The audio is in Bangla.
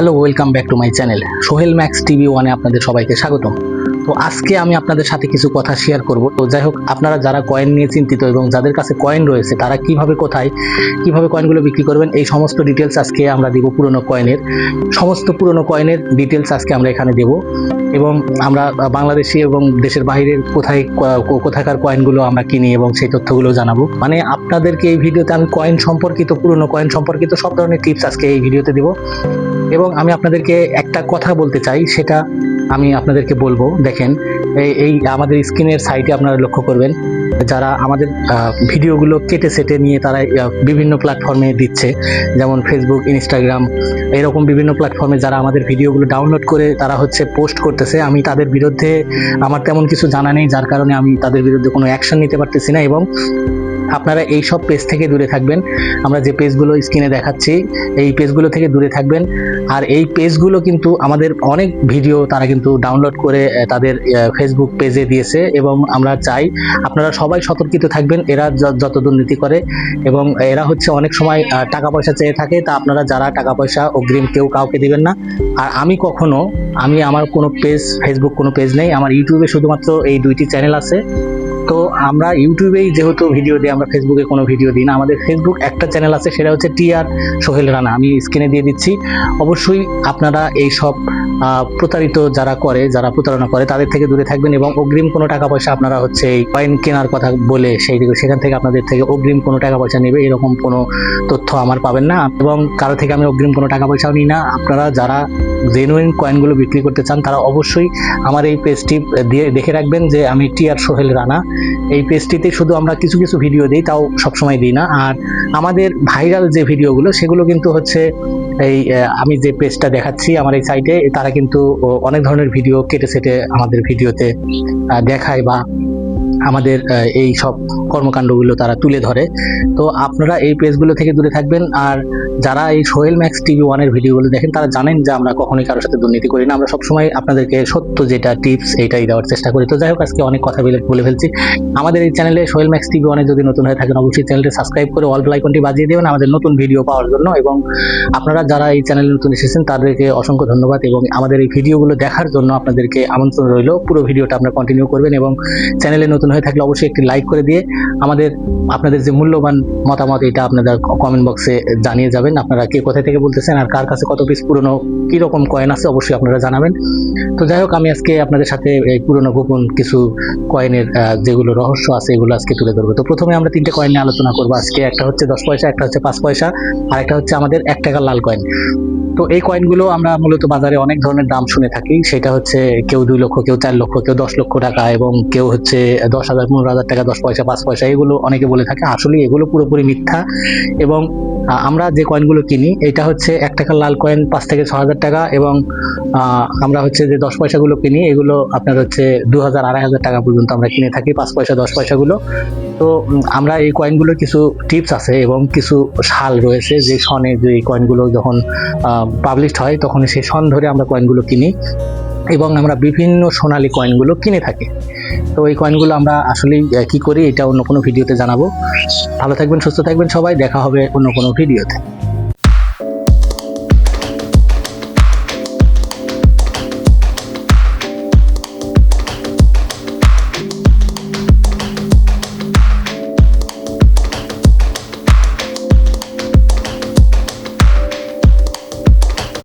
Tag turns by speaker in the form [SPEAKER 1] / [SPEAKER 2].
[SPEAKER 1] Hello, welcome back to my channel. Sohel Max TV ওয়ানে আপনাদের সবাইকে স্বাগতম। তো আজকে আমি আপনাদের সাথে কিছু কথা শেয়ার করব। তো যাই হোক, আপনারা যারা কয়েন নিয়ে চিন্তিত এবং যাদের কাছে কয়েন রয়েছে, তারা কীভাবে কোথায়, কীভাবে কয়েনগুলো বিক্রি করবেন, এই সমস্ত ডিটেলস আজকে আমরা দিব পুরনো কয়েনের সমস্ত পুরনো কয়েনের ডিটেলস আজকে আমরা এখানে দেব। এবং আমরা বাংলাদেশি এবং দেশের বাইরের কোথায় কোথাকার কয়েনগুলো আমরা কিনি এবং সেই তথ্যগুলো জানাব। মানে আপনাদেরকে এই ভিডিওতে আমি কয়েন সম্পর্কিত, পুরনো কয়েন সম্পর্কিত সব ধরনের টিপস আজকে এই ভিডিওতে দিব। এবং আমি আপনাদেরকে একটা কথা বলতে চাই, সেটা আমি আপনাদেরকে বলব। দেখেন, এই আমাদের স্ক্রিনের সাইটে আপনারা লক্ষ্য করবেন, যারা আমাদের ভিডিওগুলো কেটে সেটে নিয়ে তারা বিভিন্ন প্ল্যাটফর্মে দিচ্ছে, যেমন ফেসবুক ইনস্টাগ্রাম এরকম বিভিন্ন প্ল্যাটফর্মে যারা আমাদের ভিডিওগুলো ডাউনলোড করে তারা হচ্ছে পোস্ট করতেছে। আমি তাদের বিরুদ্ধে আমার তেমন কিছু জানা নেই, যার কারণে আমি তাদের বিরুদ্ধে কোনো অ্যাকশন নিতে পারতেছি না এবং আপনারা এই সব পেজ থেকে দূরে থাকবেন। আমরা যে পেজগুলো স্ক্রিনে দেখাচ্ছি, এই পেজগুলো থেকে দূরে থাকবেন। আর এই পেজগুলো কিন্তু আমাদের অনেক ভিডিও তারা কিন্তু ডাউনলোড করে তাদের ফেসবুক পেজে দিয়েছে এবং আমরা চাই আপনারা সবাই সতর্কিত থাকবেন, এরা যত দুর্নীতি করে এবং এরা হচ্ছে অনেক সময় টাকা পয়সা চেয়ে থাকে, তা আপনারা যারা টাকা পয়সা অগ্রিম কেউ কাউকে দিবেন না। আর আমি কখনো, আমি আমার কোনো পেজ ফেসবুক কোনো পেজ নেই, আমার ইউটিউবে শুধুমাত্র এই দুইটি চ্যানেল আছে। তো আমরা ইউটিউবেই যেহেতু ভিডিও দিই, আমরা ফেসবুকে কোনো ভিডিও দিই না। আমাদের ফেসবুক একটা চ্যানেল আছে, সেটা হচ্ছে টিআর সোহেল রানা। আমি স্ক্রিনে দিয়ে দিচ্ছি। অবশ্যই আপনারা এই সব প্রতারিত যারা করে, যারা প্রতারণা করে, তাদের থেকে দূরে থাকবেন এবং অগ্রিম কোনো টাকা পয়সা আপনারা হচ্ছে এই কয়েন কেনার কথা বলে সেই সেখান থেকে আপনাদের থেকে অগ্রিম কোনো টাকা পয়সা নেবে, এরকম কোনো তথ্য আমার পাবেন না। এবং কারও থেকে আমি অগ্রিম কোনো টাকা পয়সাও নিই না। আপনারা যারা জেনুইন কয়েনগুলো বিক্রি করতে চান, তারা অবশ্যই আমার এই পেজটি দিয়ে দেখে রাখবেন যে আমি টিআর সোহেল রানা। এই পেজটিতে শুধু আমরা কিছু কিছু ভিডিও দিই, তাও সবসময় দিই না। আর আমাদের ভাইরাল যে ভিডিওগুলো সেগুলো কিন্তু হচ্ছে এই আমি যে পেজটা দেখাচ্ছি আমার এই সাইটে তারা কিন্তু অনেক ধরনের ভিডিও কেটে সেটে আমাদের ভিডিওতে দেখায় বা আমাদের এই সব কর্মকাণ্ডগুলো তারা তুলে ধরে। তো আপনারা এই পেজগুলো থেকে দূরে থাকবেন। আর যারা এই সোহেল ম্যাক্স টিভি ওয়ানের ভিডিওগুলো দেখেন, তারা জানেন যে আমরা কখনোই কারোর সাথে দুর্নীতি করি না। আমরা সবসময় আপনাদেরকে সত্য যেটা টিপস এইটাই দেওয়ার চেষ্টা করি। তো যাই হোক, আজকে অনেক কথা বলে ফেলছি। আমাদের এই চ্যানেলে সোহেল ম্যাক্স টিভি ওয়ানে যদি নতুন হয়ে থাকেন, অবশ্যই চ্যানেলটি সাবস্ক্রাইব করে অল আইকনটি বাজিয়ে দেবেন, আমাদের নতুন ভিডিও পাওয়ার জন্য। এবং আপনারা যারা এই চ্যানেলে নতুন এসেছেন, তাদেরকে অসংখ্য ধন্যবাদ। এবং আমাদের এই ভিডিওগুলো দেখার জন্য আপনাদেরকে আমন্ত্রণ রইল। পুরো ভিডিওটা আপনারা কন্টিনিউ করবেন এবং চ্যানেলে নতুন হয়ে থাকলে অবশ্যই একটি লাইক করে দিয়ে আমাদের আপনাদের যে মূল্যবান মতামত, এটা আপনাদের কমেন্ট বক্সে জানিয়ে যাবেন। আপনারা কে কোথা থেকে বলতেছেন আর কার কাছে কত পিস পুরনো, কীরকম কয়েন আছে অবশ্যই আপনারা জানাবেন। তো যাই হোক, আমি আজকে আপনাদের সাথে এই পুরনো গোপন কিছু কয়েনের যেগুলো রহস্য আছে, এগুলো আজকে তুলে ধরবো। তো প্রথমে আমরা তিনটে কয়েন নিয়ে আলোচনা করব আজকে। একটা হচ্ছে দশ পয়সা, একটা হচ্ছে পাঁচ পয়সা, আর একটা হচ্ছে আমাদের এক টাকার লাল কয়েন তো এই কয়েনগুলো আমরা মূলত বাজারে অনেক ধরনের দাম শুনে থাকি। সেটা হচ্ছে কেউ দুই লক্ষ, কেউ চার লক্ষ, কেউ দশ লক্ষ টাকা এবং কেউ হচ্ছে দশ হাজার, পনেরো হাজার টাকা, দশ পয়সা, পাঁচ পয়সা, এগুলো অনেকে বলে থাকে। আসলে এগুলো পুরোপুরি মিথ্যা এবং আমরা যে কয়েনগুলো কিনি, এটা হচ্ছে এক টাকার লাল কয়েন পাঁচ থেকে ছ হাজার টাকা এবং আমরা হচ্ছে যে দশ পয়সাগুলো কিনি, এগুলো আপনার হচ্ছে দু হাজার, আড়াই হাজার টাকা পর্যন্ত আমরা কিনে থাকি, পাঁচ পয়সা, দশ পয়সাগুলো তো আমরা এই কয়েনগুলোর কিছু টিপস আছে এবং কিছু সাল রয়েছে যে সনে যে কয়েনগুলো যখন পাবলিশড হয়, তখন সেই সন ধরে আমরা কয়েনগুলো কিনি। এবং আমরা বিভিন্ন সোনালি কয়েনগুলো কিনে থাকি। তো এই কয়েনগুলো আমরা আসলেই কী কি করি এটা অন্য কোনো ভিডিওতে জানাব। ভালো থাকবেন, সুস্থ থাকবেন সবাই। দেখা হবে অন্য কোনো ভিডিওতে।